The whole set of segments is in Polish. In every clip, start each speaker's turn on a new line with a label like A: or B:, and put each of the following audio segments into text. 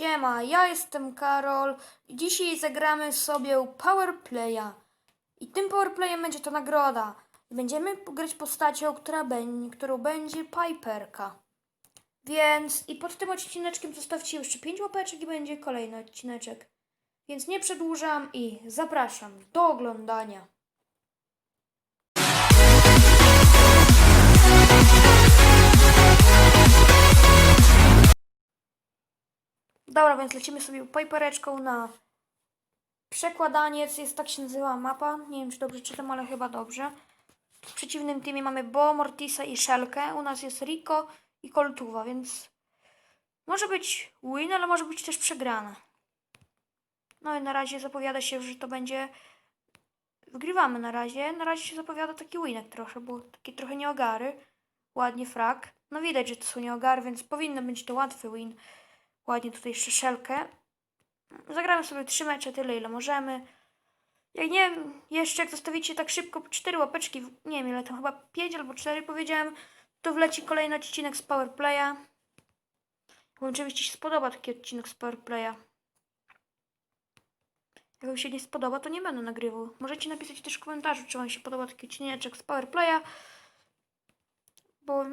A: Siema, ja jestem Karol dzisiaj zagramy sobie Powerplaya. I tym Powerplayem będzie to nagroda. Będziemy grać postacią, która będzie, którą będzie Piperka. Więc i pod tym odcineczkiem zostawcie jeszcze 5 łapeczek i będzie kolejny odcineczek. Więc nie przedłużam i zapraszam do oglądania. Dobra, więc lecimy sobie Pipereczką na przekładaniec. Jest tak się nazywa mapa. Nie wiem, czy dobrze czytam, ale chyba dobrze. W przeciwnym teamie mamy Bo, Mortisa i Shelkę. U nas jest Rico i Koltuwa, więc może być win, ale może być też przegrana. No i na razie zapowiada się, że to będzie. Wygrywamy na razie. Na razie się zapowiada taki winek trochę, bo taki trochę nieogary. Ładnie frak. No widać, że to są nieogary, więc powinno być to łatwy win. Ładnie tutaj jeszcze szelkę. Zagramy sobie trzy mecze, tyle ile możemy. Jak nie wiem, jeszcze jak zostawicie tak szybko cztery łapeczki, nie wiem ile tam chyba pięć albo cztery powiedziałem, to wleci kolejny odcinek z Powerplaya. Oczywiście się spodoba taki odcinek z Powerplaya. Jak wam się nie spodoba, to nie będę nagrywał. Możecie napisać też w komentarzu, czy wam się podoba taki odcineczek z Powerplaya. Bo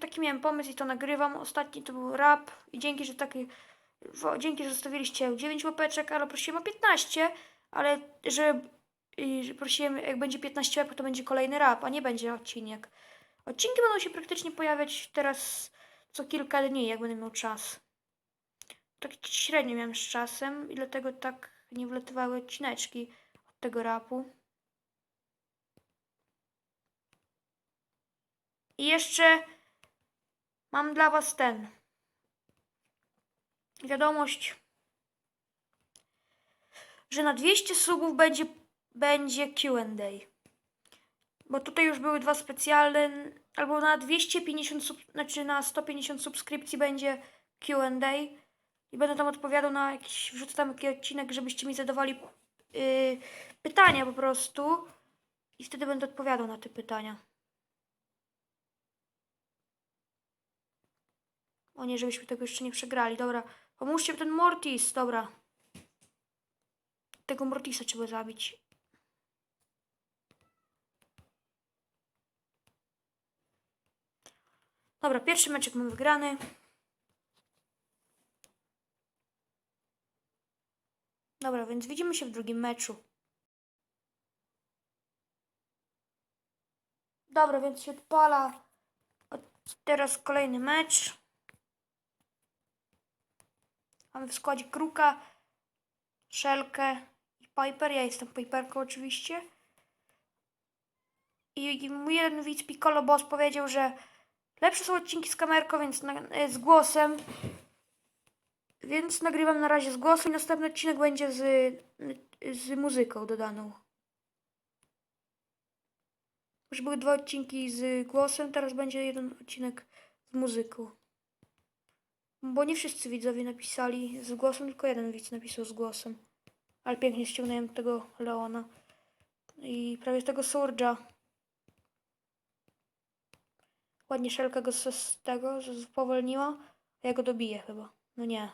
A: taki miałem pomysł i to nagrywam. Ostatni to był rap i dzięki, że taki dzięki, że zostawiliście 9 łapeczek, ale prosiłem o 15, ale że, i, prosiłem, jak będzie 15 łapek, to będzie kolejny rap, a nie będzie odcinek. Odcinki będą się praktycznie pojawiać teraz co kilka dni, jak będę miał czas. Tak średnio miałem z czasem i dlatego tak nie wlatywały odcineczki od tego rapu. I jeszcze mam dla Was ten. Wiadomość, że na 200 subów będzie, będzie QA. Bo tutaj już były dwa specjalne, albo na 250 sub, znaczy na 150 subskrypcji będzie QA. I będę tam odpowiadał na jakiś, wrzucę tam jakiś odcinek, żebyście mi zadawali yy, pytania po prostu. I wtedy będę odpowiadał na te pytania. O nie, żebyśmy tego jeszcze nie przegrali. Dobra, pomóżcie ten Mortis. Dobra. Tego Mortisa trzeba zabić. Dobra, pierwszy meczek mamy wygrany. Dobra, więc widzimy się w drugim meczu. Dobra, więc się odpala. Od- Teraz kolejny mecz. Mamy w składzie Kruka, Szelkę i Piper. Ja jestem Piperką oczywiście. I, mój jeden widz Piccolo Boss powiedział, że lepsze są odcinki z kamerką, więc e, z głosem. Więc nagrywam na razie z głosem i następny odcinek będzie z, z muzyką dodaną. Już były dwa odcinki z głosem, teraz będzie jeden odcinek z muzyką. Bo nie wszyscy widzowie napisali z głosem, tylko jeden widz napisał z głosem. Ale pięknie ściągnąłem tego Leona. I prawie tego Surge'a. Ładnie szelka go z tego spowolniła. A ja go dobiję chyba. No nie.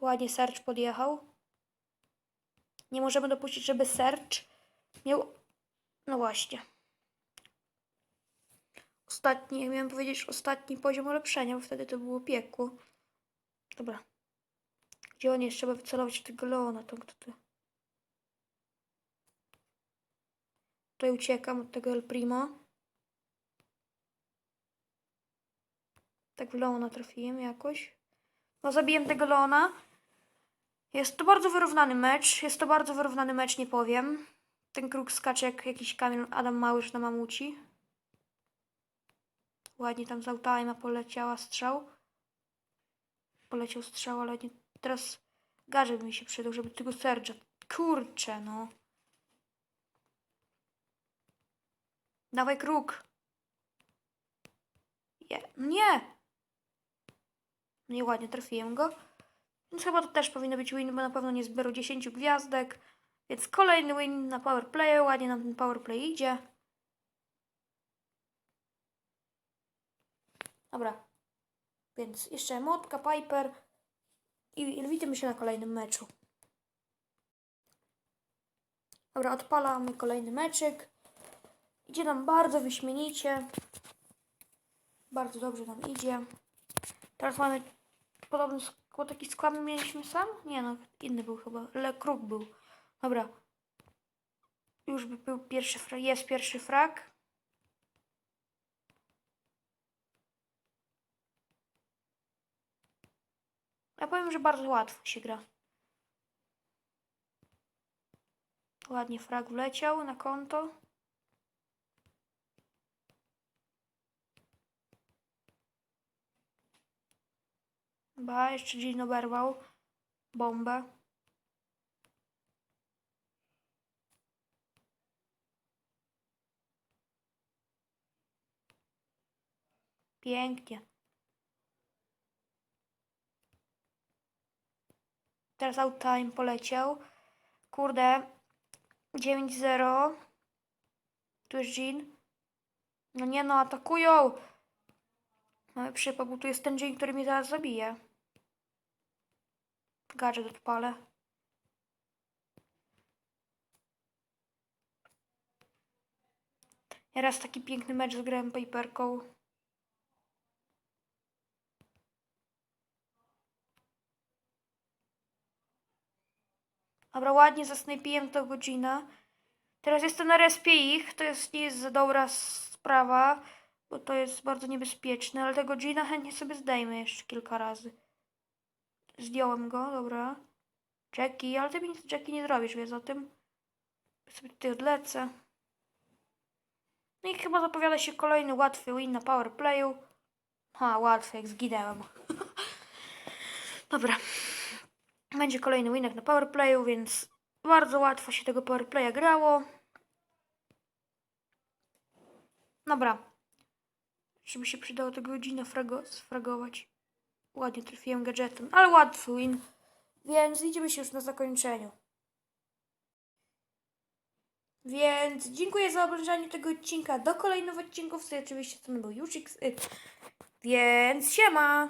A: Ładnie Serge podjechał. Nie możemy dopuścić, żeby Serge miał... No właśnie. Ostatni, miałem powiedzieć ostatni poziom ulepszenia, bo wtedy to było piekło. Dobra. Gdzie on jest? Trzeba wycelować tego Leona, to kto to? Tutaj uciekam od tego El Primo. Tak w Leona trafiłem jakoś. No zabiłem tego Leona. Jest to bardzo wyrównany mecz. Jest to bardzo wyrównany mecz, nie powiem. Ten kruk skacze jak jakiś kamień Adam Małysz na mamuci. Ładnie tam z autima poleciała strzał. Poleciał strzał, ale nie... Teraz gadżet mi się przydał, żeby tego Serge'a... Kurczę, no. Dawaj kruk. Je... Nie! No i ładnie trafiłem go. Więc chyba to też powinno być win, bo na pewno nie zbiorą 10 gwiazdek. Więc kolejny win na powerplayu. Ładnie nam ten powerplay idzie. Dobra. Więc jeszcze Motka, Piper i, i widzimy się na kolejnym meczu. Dobra, odpalamy kolejny meczyk. Idzie nam bardzo wyśmienicie. Bardzo dobrze nam idzie. Teraz mamy podobny sk- bo taki skład mieliśmy sam? Nie no, inny był chyba. Le Kruk był. Dobra. Już by był pierwszy. Jest pierwszy frag. Powiem, że bardzo łatwo się gra. Ładnie frag wleciał na konto. Ba, jeszcze dzień oberwał bombę. Pięknie. Teraz out time poleciał. Kurde. 9-0. Tu jest Jean. No nie no, atakują. Mamy przypał, bo tu jest ten Jean, który mnie zaraz zabije. Gadżet odpalę. Ja raz taki piękny mecz zagrałem paperką. Dobra, ładnie zasnajpiłem to godzina. Teraz jestem na respie ich. To jest, nie jest za dobra sprawa, bo to jest bardzo niebezpieczne, ale tego godzina chętnie sobie zdejmę jeszcze kilka razy. Zdjąłem go, dobra. Jackie, ale ty mi nic Jackie nie zrobisz, wiesz o tym? Sobie tutaj odlecę. No i chyba zapowiada się kolejny łatwy win na powerplayu. Ha, łatwy, jak zginęłem. Dobra. Będzie kolejny winek na powerplayu, więc bardzo łatwo się tego powerplaya grało. Dobra. Żeby się przydało tego godzina frago sfragować. Ładnie trafiłem gadżetem, ale łatwy win. Więc idziemy się już na zakończeniu. Więc dziękuję za obejrzenie tego odcinka. Do kolejnych odcinków. Oczywiście to był Juchix. Y. Więc siema!